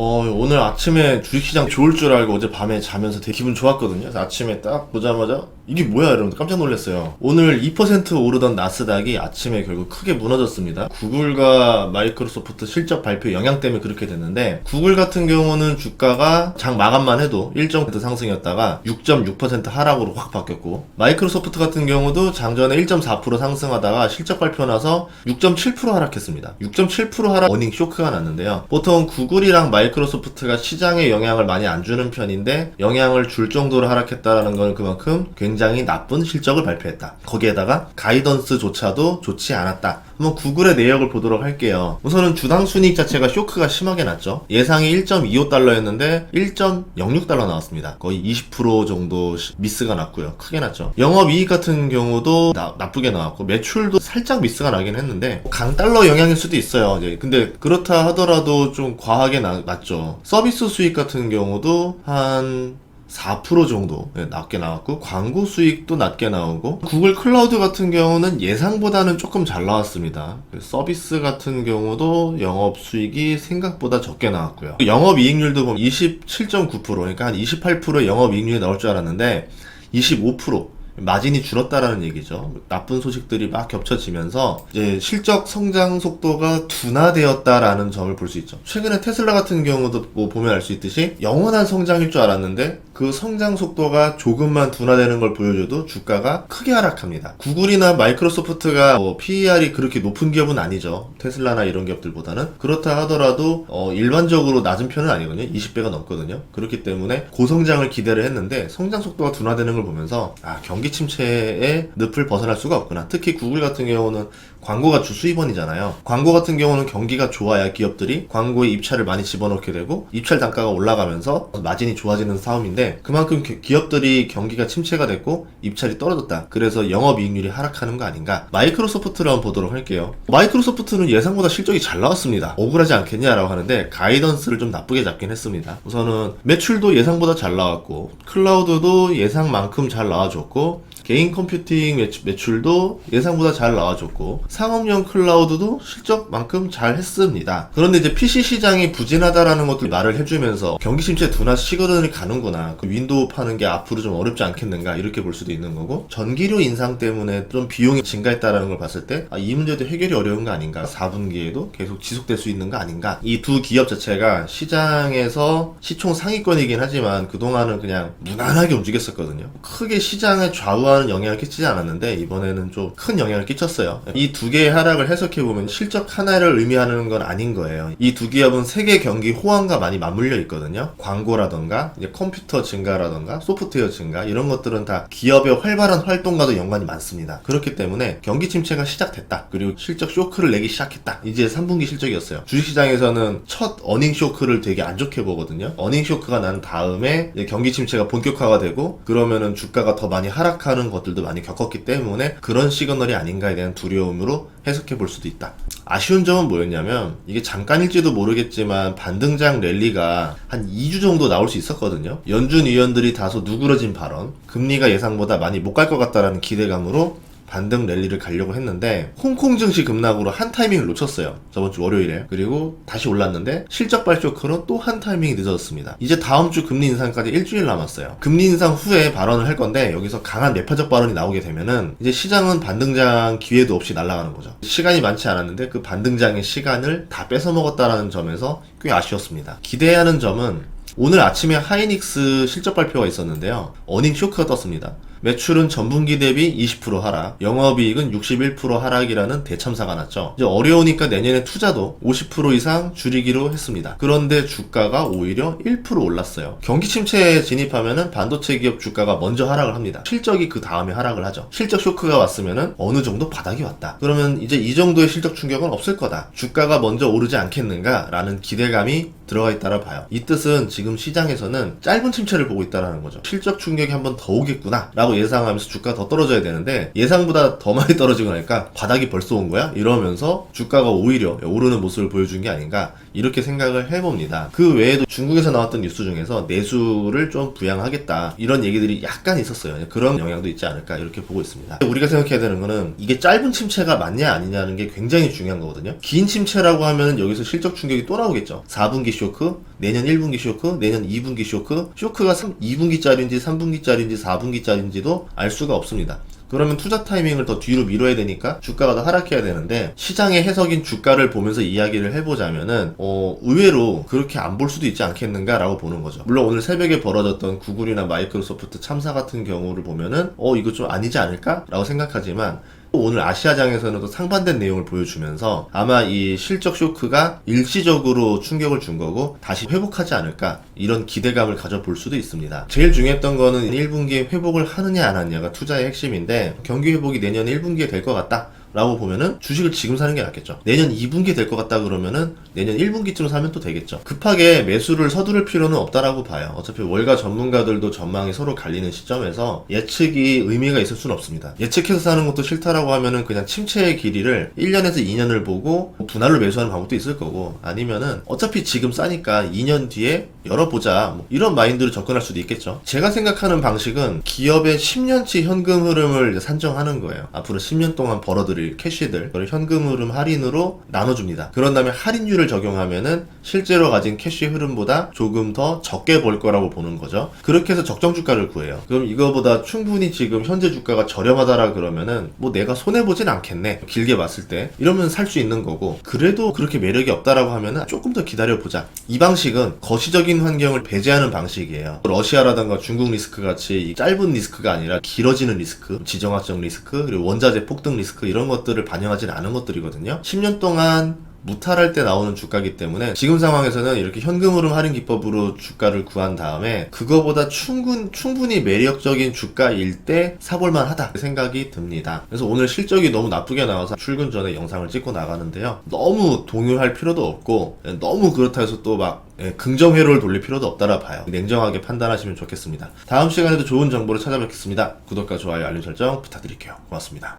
어, 오늘 아침에 주식시장 좋을 줄 알고 어제 밤에 자면서 되게 기분 좋았거든요. 그래서 아침에 딱 보자마자 이게 뭐야 이러면서 깜짝 놀랐어요. 오늘 2% 오르던 나스닥이 아침에 결국 크게 무너졌습니다. 구글과 마이크로소프트 실적 발표 영향 때문에 그렇게 됐는데 구글 같은 경우는 주가가 장 마감만 해도 1.9% 상승이었다가 6.6% 하락으로 확 바뀌었고 마이크로소프트 같은 경우도 장전에 1.4% 상승하다가 실적 발표 나서 6.7% 하락했습니다. 6.7% 하락 어닝 쇼크가 났는데요. 보통 구글이랑 마이크로소프트가 시장에 영향을 많이 안 주는 편인데 영향을 줄 정도로 하락했다라는 건 그만큼 굉장히 나쁜 실적을 발표했다. 거기에다가 가이던스조차도 좋지 않았다. 한번 구글의 내역을 보도록 할게요. 우선은 주당 순이익 자체가 쇼크가 심하게 났죠. 예상이 1.25달러였는데 1.06달러 나왔습니다. 거의 20% 정도 시- 미스가 났고요. 크게 났죠. 영업이익 같은 경우도 나, 나쁘게 나왔고 매출도 살짝 미스가 나긴 했는데 강달러 영향일 수도 있어요. 근데 그렇다 하더라도 좀 과하게 나, 났죠. 서비스 수익 같은 경우도 한 4% 정도 네, 낮게 나왔고 광고 수익도 낮게 나오고 구글 클라우드 같은 경우는 예상보다는 조금 잘 나왔습니다. 그 서비스 같은 경우도 영업 수익이 생각보다 적게 나왔고요. 영업 이익률도 보면 27.9% 그러니까 한 28% 영업 이익률이 나올 줄 알았는데 25% 마진이 줄었다라는 얘기죠. 나쁜 소식들이 막 겹쳐지면서 이제 실적 성장 속도가 둔화되었다라는 점을 볼 수 있죠. 최근에 테슬라 같은 경우도 뭐 보면 알 수 있듯이 영원한 성장일 줄 알았는데 그 성장 속도가 조금만 둔화되는 걸 보여줘도 주가가 크게 하락합니다. 구글이나 마이크로소프트가 뭐 PER이 그렇게 높은 기업은 아니죠. 테슬라나 이런 기업들보다는 그렇다 하더라도 어, 일반적으로 낮은 편은 아니거든요. 20배가 넘거든요. 그렇기 때문에 고성장을 기대를 했는데 성장 속도가 둔화되는 걸 보면서 아 경기 침체의 늪을 벗어날 수가 없구나. 특히 구글 같은 경우는 광고가 주 수입원이잖아요. 광고 같은 경우는 경기가 좋아야 기업들이 광고에 입찰을 많이 집어넣게 되고 입찰 단가가 올라가면서 마진이 좋아지는 싸움인데 그만큼 기- 기업들이 경기가 침체가 됐고 입찰이 떨어졌다. 그래서 영업이익률이 하락하는 거 아닌가. 마이크로소프트를 한번 보도록 할게요. 마이크로소프트는 예상보다 실적이 잘 나왔습니다. 억울하지 않겠냐라고 하는데 가이던스를 좀 나쁘게 잡긴 했습니다. 우선은 매출도 예상보다 잘 나왔고 클라우드도 예상만큼 잘 나와줬고 개인 컴퓨팅 매출, 매출도 예상보다 잘 나와줬고 상업용 클라우드도 실적만큼 잘 했습니다. 그런데 이제 PC 시장이 부진하다라는 것들 말을 해주면서 경기 침체 둔화 시그널이 가는구나. 그 윈도우 파는 게 앞으로 좀 어렵지 않겠는가 이렇게 볼 수도 있는 거고 전기료 인상 때문에 좀 비용이 증가했다라는 걸 봤을 때이 문제도 해결이 어려운 거 아닌가. 4분기에도 계속 지속될 수 있는 거 아닌가. 이 두 기업 자체가 시장에서 시총 상위권이긴 하지만 그동안은 그냥 무난하게 움직였었거든요. 크게 시장에 좌우하는 영향을 끼치지 않았는데 이번에는 좀 큰 영향을 끼쳤어요. 이 두 개의 하락을 해석해 보면 실적 하나를 의미하는 건 아닌 거예요. 이 두 기업은 세계 경기 호황과 많이 맞물려 있거든요. 광고라던가 이제 컴퓨터 증가라던가 소프트웨어 증가 이런 것들은 다 기업의 활발한 활동과도 연관이 많습니다. 그렇기 때문에 경기 침체가 시작됐다. 그리고 실적 쇼크를 내기 시작했다. 이제 3분기 실적이었어요. 주식시장에서는 첫 어닝 쇼크를 되게 안 좋게 보거든요. 어닝 쇼크가 난 다음에 경기 침체가 본격화가 되고 그러면은 주가가 더 많이 하락하는 것들도 많이 겪었기 때문에 그런 시그널이 아닌가에 대한 두려움으로 해석해 볼 수도 있다. 아쉬운 점은 뭐였냐면 이게 잠깐일지도 모르겠지만 반등장 랠리가 한 2주 정도 나올 수 있었거든요. 연준 위원들이 다소 누그러진 발언, 금리가 예상보다 많이 못 갈 것 같다라는 기대감으로 반등 랠리를 가려고 했는데 홍콩 증시 급락으로 한 타이밍을 놓쳤어요. 저번 주 월요일에. 그리고 다시 올랐는데 실적 발표크로 또 한 타이밍이 늦어졌습니다. 이제 다음 주 금리 인상까지 일주일 남았어요. 금리 인상 후에 발언을 할 건데 여기서 강한 매파적 발언이 나오게 되면은 이제 시장은 반등장 기회도 없이 날아가는 거죠. 시간이 많지 않았는데 그 반등장의 시간을 다 뺏어 먹었다라는 점에서 꽤 아쉬웠습니다. 기대하는 점은 오늘 아침에 하이닉스 실적 발표가 있었는데요. 어닝 쇼크가 떴습니다. 매출은 전분기 대비 20% 하락, 영업이익은 61% 하락이라는 대참사가 났죠. 이제 어려우니까 내년에 투자도 50% 이상 줄이기로 했습니다. 그런데 주가가 오히려 1% 올랐어요. 경기 침체에 진입하면은 반도체 기업 주가가 먼저 하락을 합니다. 실적이 그 다음에 하락을 하죠. 실적 쇼크가 왔으면은 어느 정도 바닥이 왔다. 그러면 이제 이 정도의 실적 충격은 없을 거다. 주가가 먼저 오르지 않겠는가라는 기대감이 들어가 있다라 봐요. 이 뜻은 지금 시장에서는 짧은 침체를 보고 있다라는 거죠. 실적 충격이 한번 더 오겠구나 라고 예상하면서 주가 더 떨어져야 되는데 예상보다 더 많이 떨어지고 나니까 바닥이 벌써 온 거야? 이러면서 주가가 오히려 오르는 모습을 보여준 게 아닌가 이렇게 생각을 해봅니다. 그 외에도 중국에서 나왔던 뉴스 중에서 내수를 좀 부양하겠다 이런 얘기들이 약간 있었어요. 그런 영향도 있지 않을까 이렇게 보고 있습니다. 우리가 생각해야 되는 거는 이게 짧은 침체가 맞냐 아니냐는 게 굉장히 중요한 거거든요. 긴 침체라고 하면 여기서 실적 충격이 또 나오겠죠. 4분기 쇼크, 내년 1분기 쇼크, 내년 2분기 쇼크, 쇼크가 3, 2분기짜리인지 3분기짜리인지 4분기짜리인지도 알 수가 없습니다. 그러면 투자 타이밍을 더 뒤로 미뤄야 되니까 주가가 더 하락해야 되는데 시장의 해석인 주가를 보면서 이야기를 해보자면은 어, 의외로 그렇게 안 볼 수도 있지 않겠는가라고 보는 거죠. 물론 오늘 새벽에 벌어졌던 구글이나 마이크로소프트 참사 같은 경우를 보면은 어 이거 좀 아니지 않을까라고 생각하지만 또 오늘 아시아장에서는 또 상반된 내용을 보여주면서 아마 이 실적 쇼크가 일시적으로 충격을 준 거고 다시 회복하지 않을까 이런 기대감을 가져볼 수도 있습니다. 제일 중요했던 거는 1분기에 회복을 하느냐 안 하느냐가 투자의 핵심인데 경기 회복이 내년 1분기에 될 것 같다. 라고 보면은 주식을 지금 사는 게 낫겠죠. 내년 2분기 될 것 같다 그러면은 내년 1분기쯤 사면 또 되겠죠. 급하게 매수를 서두를 필요는 없다라고 봐요. 어차피 월가 전문가들도 전망이 서로 갈리는 시점에서 예측이 의미가 있을 수는 없습니다. 예측해서 사는 것도 싫다라고 하면은 그냥 침체의 길이를 1년에서 2년을 보고 분할로 매수하는 방법도 있을 거고 아니면은 어차피 지금 싸니까 2년 뒤에 열어보자 뭐 이런 마인드로 접근할 수도 있겠죠. 제가 생각하는 방식은 기업의 10년치 현금 흐름을 산정하는 거예요. 앞으로 10년 동안 벌어들일 캐시들 현금 흐름 할인으로 나눠줍니다. 그런 다음에 할인율을 적용하면은 실제로 가진 캐시 흐름보다 조금 더 적게 벌 거라고 보는 거죠. 그렇게 해서 적정 주가를 구해요. 그럼 이거보다 충분히 지금 현재 주가가 저렴하다라 그러면은 뭐 내가 손해 보진 않겠네. 길게 봤을 때 이러면 살 수 있는 거고 그래도 그렇게 매력이 없다라고 하면은 조금 더 기다려 보자. 이 방식은 거시적인 환경을 배제하는 방식이에요. 러시아라든가 중국 리스크 같이 이 짧은 리스크가 아니라 길어지는 리스크, 지정학적 리스크, 그리고 원자재 폭등 리스크 이런 것들을 반영하지는 않은 것들이거든요. 10년 동안 무탈할 때 나오는 주가기 때문에 지금 상황에서는 이렇게 현금 흐름 할인 기법으로 주가를 구한 다음에 그거보다 충분, 충분히 매력적인 주가일 때 사볼만 하다 생각이 듭니다. 그래서 오늘 실적이 너무 나쁘게 나와서 출근 전에 영상을 찍고 나가는데요. 너무 동요할 필요도 없고 너무 그렇다 해서 또막 긍정 회로를 돌릴 필요도 없다라 봐요. 냉정하게 판단하시면 좋겠습니다. 다음 시간에도 좋은 정보를 찾아뵙겠습니다. 구독과 좋아요, 알림 설정 부탁드릴게요. 고맙습니다.